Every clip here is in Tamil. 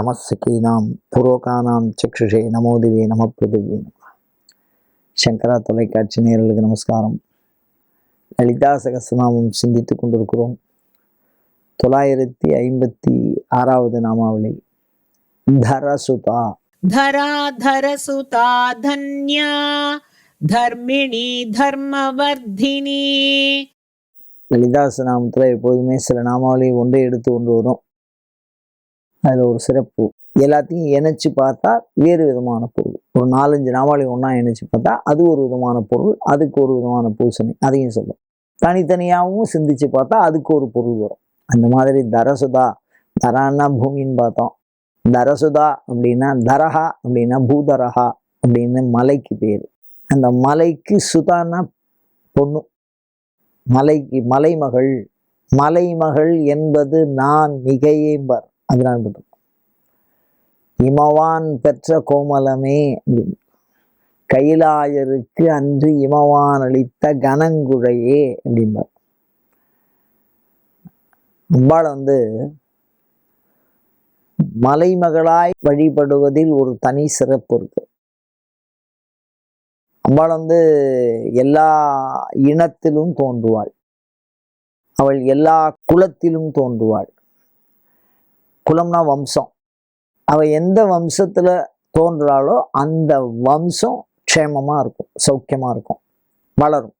நமஸ்கீனாம் புரோகானாம் சக்ஷுஷே நமோதிவே நம பிருதிவே சங்கரா தொலைக்காட்சி நேரலுக்கு நமஸ்காரம். லலிதா சகசநாமம் சிந்தித்து கொண்டிருக்கிறோம். தொள்ளாயிரத்தி ஐம்பத்தி ஆறாவது நாமாவளி. தரசுதா. தரா தரசுதா தன்யா. தர்மிணி தர்மவர்தினி. லலிதாச நாமத்தில் எப்போதுமே சில நாமாவளி ஒன்றை எடுத்து கொண்டு வரும். அதில் ஒரு சிறப்பு. எல்லாத்தையும் இணைச்சு பார்த்தா வேறு விதமான பொருள். ஒரு நாலஞ்சு நாவாளி ஒன்றா இணைச்சு பார்த்தா அது ஒரு விதமான பொருள் அதுக்கு ஒரு விதமான பூசணி அதையும் சொல்லும் தனித்தனியாகவும் சிந்திச்சு பார்த்தா அதுக்கு ஒரு பொருள் வரும். அந்த மாதிரி தரசுதா தரான்னா பூமின்னு பார்த்தோம். தரசுதா அப்படின்னா தரஹா அப்படின்னா பூதரஹா அப்படின்னு மலைக்கு பேர். அந்த மலைக்கு சுதான்னா பொண்ணு. மலைக்கு மலைமகள். மலைமகள் என்பது நான் மிகையேம்பர். அதனால் பட்டும் இமவான் பெற்ற கோமலமே கைலாயருக்கு அன்று இமவான் அளித்த கனங்குழையே அப்படிம்பார். அம்பாள் வந்து மலைமகளாய் வழிபடுவதில் ஒரு தனி சிறப்பு இருக்கு. அம்பாள் வந்து எல்லா இனத்திலும் தோன்றுவாள். அவள் எல்லா குலத்திலும் தோன்றுவாள். குலம்னா வம்சம். அவள் எந்த வம்சத்தில் தோன்றாலோ அந்த வம்சம் க்ஷேமமாக இருக்கும் சௌக்கியமாக இருக்கும் வளரும்.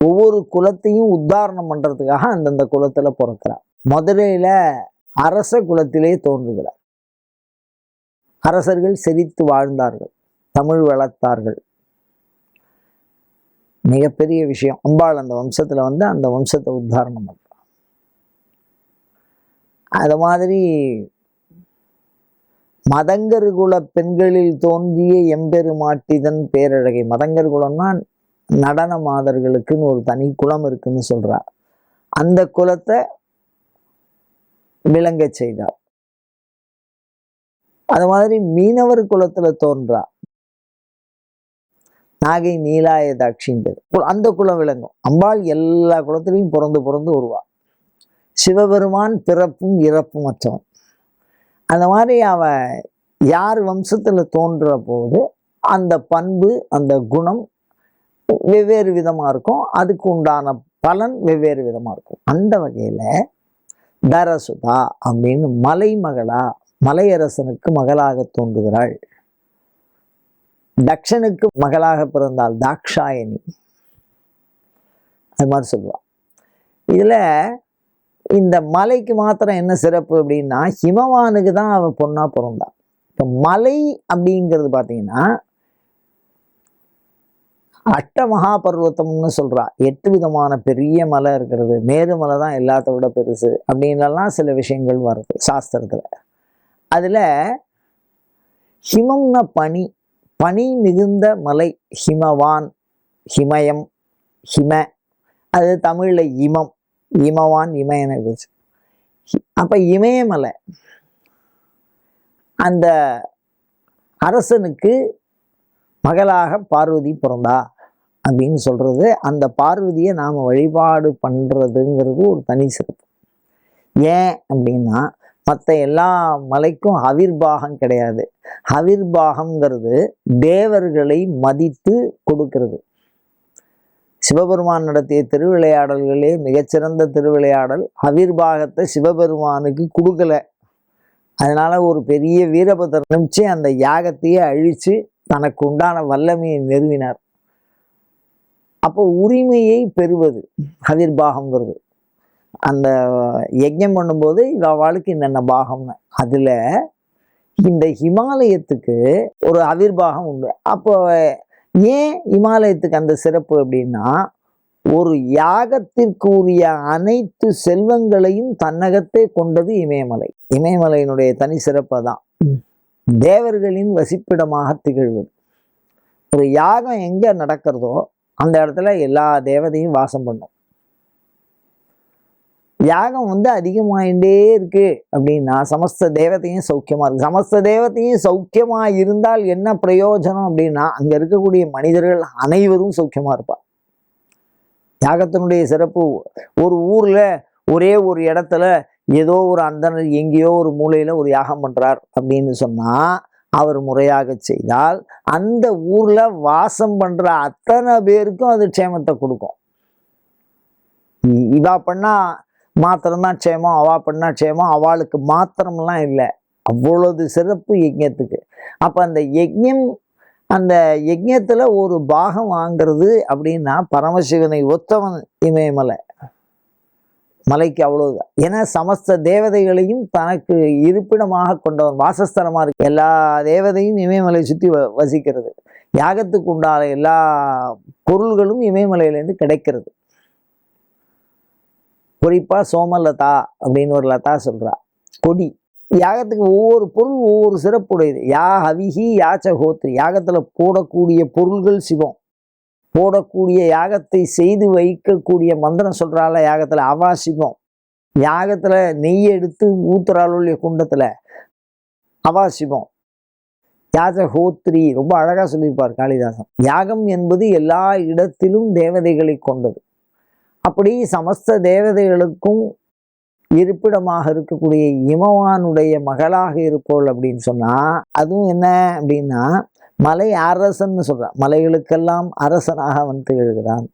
ஒவ்வொரு குலத்தையும் உத்தாரணம் பண்ணுறதுக்காக அந்தந்த குலத்தில் பிறக்கிறார். மதுரையில் அரச குலத்திலே தோன்றுகிறார். அரசர்கள் செழித்து வாழ்ந்தார்கள் தமிழ் வளர்த்தார்கள். மிகப்பெரிய விஷயம் அம்பாள் அந்த வம்சத்தில் வந்து அந்த வம்சத்தை உத்தாரணம் பண்ண அது மாதிரி மதங்கர் குல பெண்களில் தோன்றிய எம்பெருமாட்டிதன் பேரழகை. மதங்கர் குலம்னா நடன மாதர்களுக்குன்னு ஒரு தனி குலம் இருக்குன்னு சொல்றா. அந்த குலத்தை விளங்கச் செய்தார் அது மாதிரி மீனவர் குலத்துல தோன்றா. நாகை நீலாயதாட்சின் பேர் அந்த குலம் விளங்கும். அம்பாள் எல்லா குலத்திலையும் பிறந்து பிறந்து வருவா. சிவபெருமான் பிறப்பும் இறப்பும் அற்றவன். அந்த மாதிரி அவ யார் வம்சத்தில் தோன்ற போது அந்த பண்பு அந்த குணம் வெவ்வேறு விதமாக இருக்கும். அதுக்கு உண்டான பலன் வெவ்வேறு விதமாக இருக்கும். அந்த வகையில் தரசுதா அப்படின்னு மலைமகளா மலையரசனுக்கு மகளாக தோன்றுகிறாள். தக்ஷனுக்கு மகளாக பிறந்தாள் தாக்ஷாயணி. அது மாதிரி சொல்லுவாள் இதில் இந்த மலைக்கு மாத்திரம் என்ன சிறப்பு அப்படின்னா ஹிமவானுக்கு தான் அவன் பொண்ணாக பிறந்தான். இப்போ மலை அப்படிங்கிறது பார்த்தீங்கன்னா அட்ட மகாபர்வத்தம்னு சொல்கிறா எட்டு விதமான பெரிய மலை இருக்கிறது. மேருமலை தான் எல்லாத்த விட பெருசு அப்படின்லாம் சில விஷயங்கள் வருது சாஸ்திரத்தில். அதில் ஹிமம்னா பனி. பனி மிகுந்த மலை ஹிமவான் ஹிமயம் ஹிம. அது தமிழில் இமம். இமவான் இமயன பேச்சு அப்போ இமயமலை அந்த அரசனுக்கு மகளாக பார்வதி பிறந்தா அப்படின்னு சொல்கிறது அந்த பார்வதியை நாம் வழிபாடு பண்ணுறதுங்கிறது ஒரு தனி சிறப்பு. ஏன் அப்படின்னா மற்ற எல்லா மலைக்கும் ஹவிர்பாகம் கிடையாது. ஹவிர்பாகம்ங்கிறது தேவர்களை மதித்து கொடுக்கிறது. சிவபெருமான் நடத்திய திருவிளையாடல்களே மிகச்சிறந்த திருவிளையாடல். அவிர்வாகத்தை சிவபெருமானுக்கு கொடுக்கல. அதனால ஒரு பெரிய வீரபத்திர நிமிச்சு அந்த யாகத்தையே அழித்து தனக்கு உண்டான வல்லமையை நிறுவினார். அப்போ உரிமையை பெறுவது அவிர்வாகங்கிறது அந்த யஜ்யம் பண்ணும்போது இவாளுக்கு என்னென்ன பாகம்னு. அதில் இந்த ஹிமாலயத்துக்கு ஒரு அவிர்வாகம் உண்டு. அப்போ ஏன் இமாலயத்துக்கு அந்த சிறப்பு அப்படின்னா ஒரு யாகத்திற்குரிய அனைத்து செல்வங்களையும் தன்னகத்தே கொண்டது இமயமலை. இமயமலையினுடைய தனி சிறப்பு தான் தேவர்களின் வசிப்பிடமாக திகழ்வது. ஒரு யாகம் எங்க நடக்கிறதோ அந்த இடத்துல எல்லா தேவதையும் வாசம் பண்ணும். யாகம் வந்து அதிகமாயிட்டே இருக்கு அப்படின்னா சமஸ்த தேவத்தையும் சௌக்கியமா இருக்கு. சமஸ்த தேவத்தையும் சௌக்கியமா இருந்தால் என்ன பிரயோஜனம் அப்படின்னா அங்க இருக்கக்கூடிய மனிதர்கள் அனைவரும் சௌக்கியமா இருப்பா யாகத்தினுடைய சிறப்பு ஒரு ஊர்ல ஒரே ஒரு இடத்துல ஏதோ ஒரு அந்தனர் எங்கேயோ ஒரு மூலையில ஒரு யாகம் பண்றார் அப்படின்னு சொன்னா அவர் முறையாக செய்தால் அந்த ஊர்ல வாசம் பண்ற அத்தனை பேருக்கும் அது க்ஷேமத்தை கொடுக்கும். இ- இவா பண்ணா மாத்திரம்தான் க்ஷேமம் அவா பண்ணா க்ஷேமம் அவளுக்கு மாத்திரம்லாம் இல்லை. அவ்வளவு சிறப்பு யஜ்யத்துக்கு அப்போ அந்த யஜ்யம் அந்த யஜ்யத்தில் ஒரு பாகம் வாங்கிறது அப்படின்னா பரமசிவனை ஒத்தவன் இமயமலை. மலைக்கு அவ்வளவுதான். ஏன்னா சமஸ்த தேவதைகளையும் தனக்கு இருப்பிடமாக கொண்டவன் வாசஸ்தலமாக இருக்கு. எல்லா தேவதையும் இமயமலை சுற்றி வ வசிக்கிறது. யாகத்துக்கு உண்டான எல்லா பொருள்களும் இமயமலையிலேருந்து கிடைக்கிறது. குறிப்பாக சோமலதா அப்படின்னு ஒரு லதா சொல்கிறா கொடி. யாகத்துக்கு ஒவ்வொரு பொருள் ஒவ்வொரு சிறப்புடையது. யா ஹவிஹி யாச்சகோத்ரி யாகத்தில் போடக்கூடிய பொருள்கள் சிவம். போடக்கூடிய யாகத்தை செய்து வைக்கக்கூடிய மந்திரம் சொல்கிறாள் யாகத்தில் அவா சிவம். யாகத்தில் நெய் எடுத்து ஊத்துறாளுடைய குண்டத்தில் அவா சிவம். யாஜஹோத்ரி ரொம்ப அழகாக சொல்லியிருப்பார் காளிதாசன். யாகம் என்பது எல்லா இடத்திலும் தேவதைகளை கொண்டது. அப்படி சமஸ்த தேவதைகளுக்கும் இருப்பிடமாக இருக்கக்கூடிய இமவானுடைய மகளாக இருப்போள் அப்படின்னு சொன்னால் அதுவும் என்ன அப்படின்னா மலை அரசன்னு சொல்கிறான் மலைகளுக்கெல்லாம் அரசனாக அவன் திகழ்கிறான்.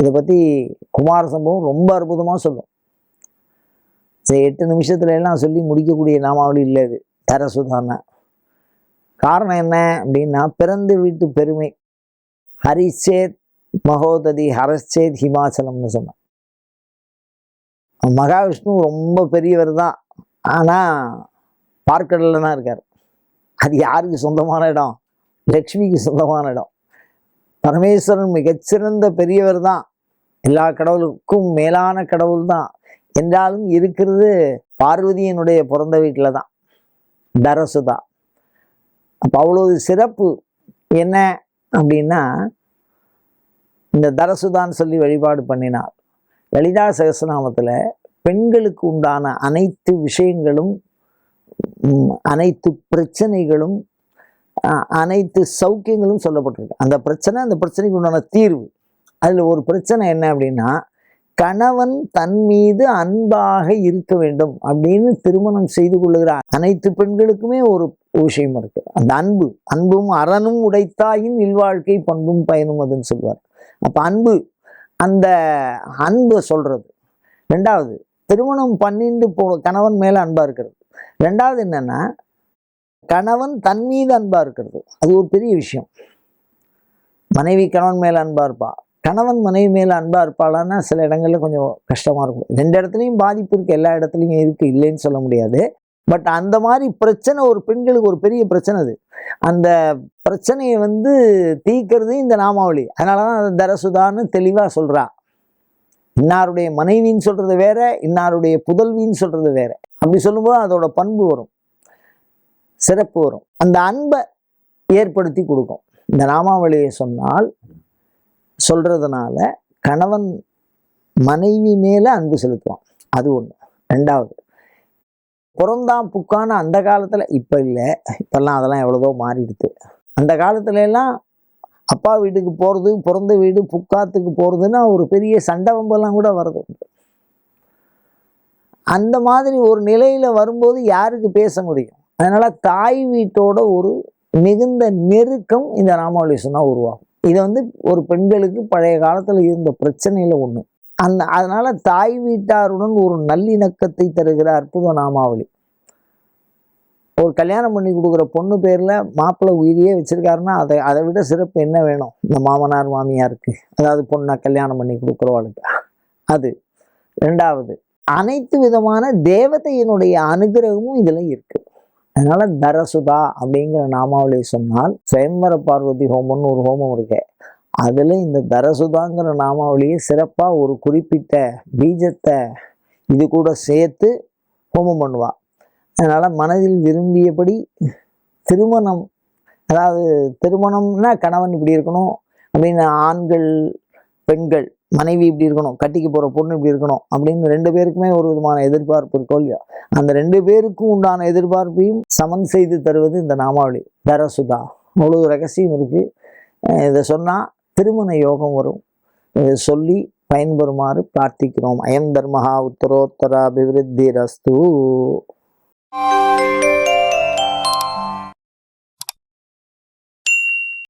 இதை பற்றி குமார சம்பவம் ரொம்ப அற்புதமாக சொல்லும். சரி எட்டு நிமிஷத்துல எல்லாம் சொல்லி முடிக்கக்கூடிய நாமாவளி இல்லை இது தரசுதான காரணம் என்ன அப்படின்னா பிறந்து வீட்டு பெருமை. ஹரிசேத் மகோததி ஹரஸ்சேத் ஹிமாச்சலம்னு சொன்னான். மகாவிஷ்ணு ரொம்ப பெரியவர் தான். ஆனா பார்க்கடலில் தான் இருக்கார். அது யாருக்கு சொந்தமான இடம்? லக்ஷ்மிக்கு சொந்தமான இடம். பரமேஸ்வரன் மிகச்சிறந்த பெரியவர் தான். எல்லா கடவுளுக்கும் மேலான கடவுள் தான். என்றாலும் இருக்கிறது பார்வதியினுடைய பிறந்த வீட்டில் தான். தரசுதா அப்போ அவ்வளோ சிறப்பு என்ன அப்படின்னா இந்த தரசுதான் சொல்லி வழிபாடு பண்ணினார். லலிதா சகசநாமத்தில் பெண்களுக்கு உண்டான அனைத்து விஷயங்களும் அனைத்து பிரச்சனைகளும் அனைத்து சௌக்கியங்களும் சொல்லப்பட்டிருக்கு. அந்த பிரச்சனை அந்த பிரச்சனைக்கு உண்டான தீர்வு. அதில் ஒரு பிரச்சனை என்ன அப்படின்னா கணவன் தன் மீது அன்பாக இருக்க வேண்டும் அப்படின்னு திருமணம் செய்து கொள்ளுகிற அனைத்து பெண்களுக்குமே ஒரு விஷயம் இருக்கு. அந்த அன்பு அன்பும் அறனும் உடைத்தாயின் இல்வாழ்க்கை பண்பும் பயனும் அதுன்னு சொல்லுவார் அப்போ அன்பு அந்த அன்பை சொல்கிறது ரெண்டாவது திருமணம் பண்ணிட்டு போ கணவன் மேலே அன்பாக இருக்கிறது. ரெண்டாவது என்னென்னா கணவன் தன் மீது அன்பாக இருக்கிறது. அது ஒரு பெரிய விஷயம். மனைவி கணவன் மேலே அன்பாக இருப்பாள் கணவன் மனைவி மேலே அன்பாக இருப்பாளான்னா சில இடங்களில் கொஞ்சம் கஷ்டமாக இருக்கும். ரெண்டு இடத்துலையும் பாதிப்பு இருக்குது எல்லா இடத்துலையும் இருக்குது இல்லைன்னு சொல்ல முடியாது. பட் அந்த மாதிரி பிரச்சனை ஒரு பெண்களுக்கு ஒரு பெரிய பிரச்சனை அது. அந்த பிரச்சனையை வந்து தீக்கிறது இந்த நாமாவளி. அதனாலதான் தான் தரசுதான்னு தெளிவாக சொல்கிறா இன்னாருடைய மனைவின்னு சொல்கிறது வேற இன்னாருடைய புதல்வின்னு சொல்கிறது வேற. அப்படி சொல்லும்போது அதோட பண்பு வரும். சிறப்பு வரும். அந்த அன்பை ஏற்படுத்தி கொடுக்கும். இந்த நாமாவளியை சொன்னால் சொல்கிறதுனால கணவன் மனைவி மேலே அன்பு செலுத்துவான். அது ஒன்று ரெண்டாவது பிறந்தான் புக்கான அந்த காலத்தில் இப்போ இல்லை. இப்போல்லாம் அதெல்லாம் எவ்வளோதோ மாறிடுது. அந்த காலத்துல எல்லாம் அப்பா வீட்டுக்கு போகிறது பிறந்த வீடு புக்காத்துக்கு போகிறதுன்னா ஒரு பெரிய சண்டை வம்பெல்லாம் கூட வருது. அந்த மாதிரி ஒரு நிலையில் வரும்போது யாருக்கு பேச முடியும்? அதனால் தாய் வீட்டோட ஒரு மிகுந்த நெருக்கம் இந்த ராமாவளி சொன்னால் உருவாகும். இது வந்து ஒரு பெண்களுக்கு பழைய காலத்தில் இருந்த பிரச்சனையில் ஒன்று அந்த அதனால தாய் வீட்டாருடன் ஒரு நல்லிணக்கத்தை தருகிற அற்புத நாமாவளி. ஒரு கல்யாணம் பண்ணி கொடுக்குற பொண்ணு பேரில் மாப்பிள்ளை உயிரியே வச்சிருக்காருன்னா அதை அதை விட சிறப்பு என்ன வேணும்? இந்த மாமனார் மாமியாருக்கு. அதாவது பொண்ணை கல்யாணம் பண்ணி கொடுக்குறவாளுக்கு. அது. ரெண்டாவது அனைத்து விதமான தேவதையினுடைய அனுகிரகமும் இதில் இருக்குது அதனால தரசுதா அப்படிங்கிற நாமாவளி சொன்னால் சுயம்பர பார்வதி ஹோமம்னு ஒரு ஹோமம் இருக்கு. அதில் இந்த தரசுதாங்கிற நாமாவளியை சிறப்பாக ஒரு குறிப்பிட்ட பீஜத்தை இது கூட சேர்த்து ஹோமம் பண்ணுவாள் அதனால் மனதில் விரும்பியபடி திருமணம் அதாவது திருமணம்னா கணவன் இப்படி இருக்கணும் அப்படின்னு ஆண்கள் பெண்கள் மனைவி இப்படி இருக்கணும் கட்டிக்கு போகிற பொண்ணு இப்படி இருக்கணும் அப்படின்னு ரெண்டு பேருக்குமே ஒரு விதமான எதிர்பார்ப்பு இருக்கோ இல்லையா? அந்த ரெண்டு பேருக்கும் உண்டான எதிர்பார்ப்பையும் சமன் செய்து தருவது இந்த நாமாவளி தரசுதா. அவ்வளோ ரகசியம் இருக்குது இதை சொன்னால் திருமண யோகம் வரும். இதை சொல்லி பயன்பெறுமாறு பிரார்த்திக்கிறோம். அயம் தர்மஹா உத்தரோத்தர அபிவிருத்தி ரஸ்து